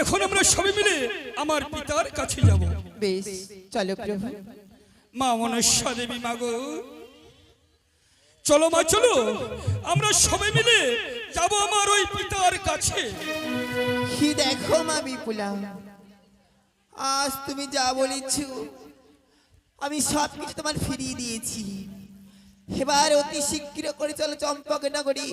এখন আমরা সবাই মিলে আমার পিতার কাছে যাব। বেশ চলো প্রভু। মা মনসা দেবী মাগো চলো মা চলো। আমরা সবাই মিলে যাব আমার ওই পিতার কাছে। কি দেখো মা বিপুলা? আজ তুমি যা বলেছ আমি সব কিছু তোমার ফিরিয়ে দিয়েছি। এবার অতি শীঘ্র করে চলো চম্পক নগরী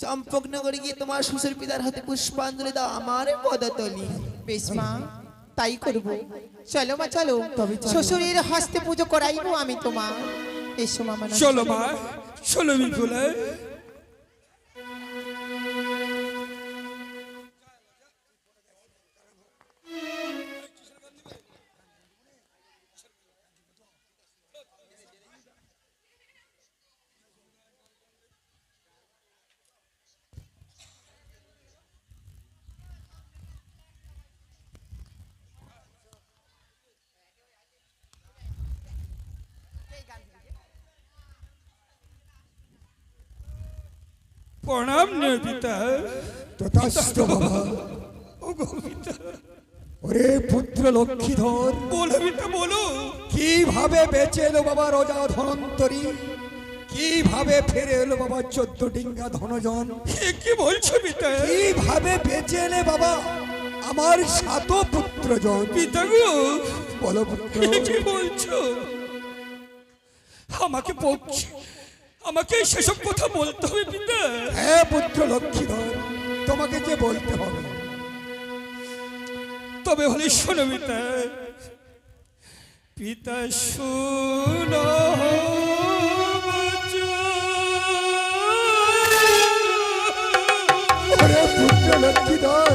চম্পক নগরে গিয়ে তোমার শ্বশুর পিতার হাতে পুষ্পাঞ্জলি দাও আমার পদতলি। বেশ মা তাই করব। চলো মা চলো। শ্বশুরের হস্তে পুজো করাইবো আমি তোমার। এসো মামা চলো মা চলো বিপুলা প্রণাম পিতা তথাস্তু বাবা ও গো পিতা ওরে পুত্র লক্ষ্মীধর। বলো পিতা বলো। কীভাবে বেঁচে এলো বাবা রজা ধনন্তরী? কীভাবে ফিরে এলো বাবা চোদ্দ ডিঙ্গা ধনজন? কি বলছো পিতা? কীভাবে বেঁচে এলে বাবা আমার সাত পুত্রজন? পিতা গো বলো পুত্র। কি বলছো? আমাকে পক্ষে আমাকে সেসব কথা বলতে হবে পিতা। হ্যাঁ পুত্র লক্ষ্মীধর তোমাকে যে বলতে হবে। তবে হলে শোনো পিতা। পিতা শোনো পুত্র লক্ষ্মীধর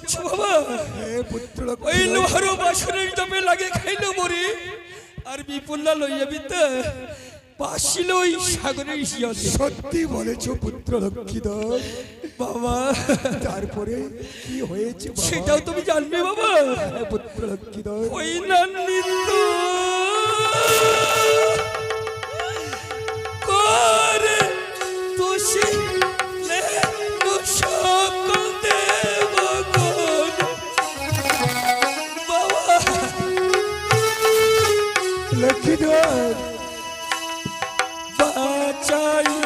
বুঝতে বাবা? হে পুত্র ওই লোহারো বাসনের জমে লাগে খাইলো মরে আর বিপুল্লা লইয়া বিতে পাশিল ওই সাগরের শিয়তে সত্যি বলেছ পুত্র লক্ষ্মীধর বাবা। তারপরে কি হয়েছে বাবা? সেটাও তুমি জানবে বাবা। পুত্র লক্ষ্মীধর ওই নন্দিত করে বাঁচাইল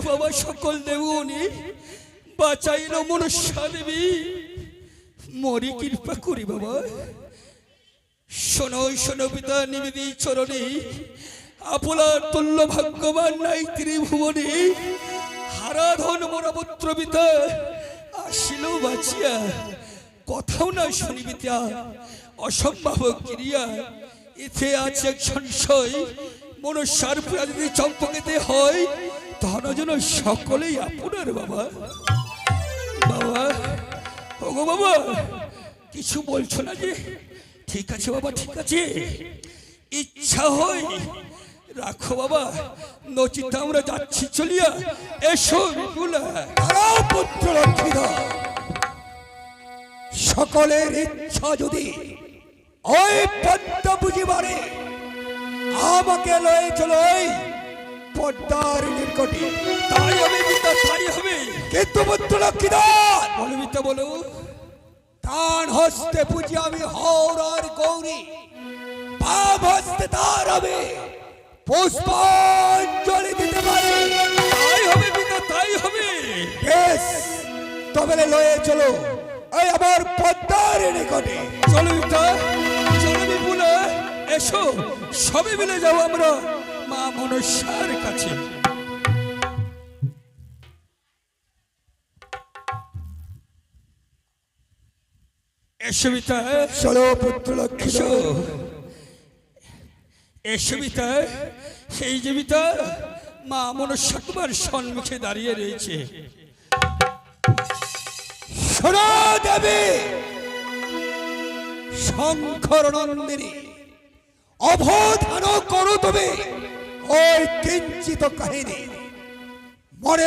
বাবা, সকল দেবনি। বাঁচাইল মনুষ্যা দেবী। মরি কৃপা করি বাবা। শোনো শোনো পিতা নিবেদি চরণে। আপনার তুল্য ভাগ্যবান নাই ত্রিভুবনে। হারাধন মরপুত্র পিতা, আসিল বাঁচিয়া। কথাও না শুনি পিতা, অসম্ভব ক্রিয়া। এতে আছে এক সংশয়। মনুষ্যার পুরা যদি চম্পকেতে হয়। তাহলে যেন সকলেই আপনার বাবা। বাবা, ওগো বাবা, কিছু বলছো না যে? ঠিক আছে বাবা, ঠিক আছে। ইচ্ছা হয়, রাখো বাবা। নচিত আমরা যাচ্ছি, চলিয়া এসো পুত্র লক্ষ্মীধর সকলের ইচ্ছা যদি ওই পদ্ম বুঝিবারে আমাকে লয়ে চলো পদ্মার নিকটে। তাই হবে পিতা তাই হবে। কিন্তু পুত্র লক্ষ্মীধর বলো পিতা বলো। ডান হস্তে পুজি আমি হৌরার গৌরী। বাম হস্তে তার আমি পুষ্পাঞ্জলি দিতে পারি। তাই হবে পিতা তাই হবে। বেশ তবে লয়ে চলো এই আমার পদ্মার নিকটে। চলো পিতা চলো বিপুলা। এসো সবে মিলে যাও আমরা। মা মনসার কাছে। চলো পুত্র লক্ষ্মী সেই মা তোমার সম্মুখে দাঁড়িয়ে রয়েছে। শোনো দেবী! শঙ্কর নন্দিনী অবধান করো তুমি। ওই কিঞ্চিত কাহিনী। মনে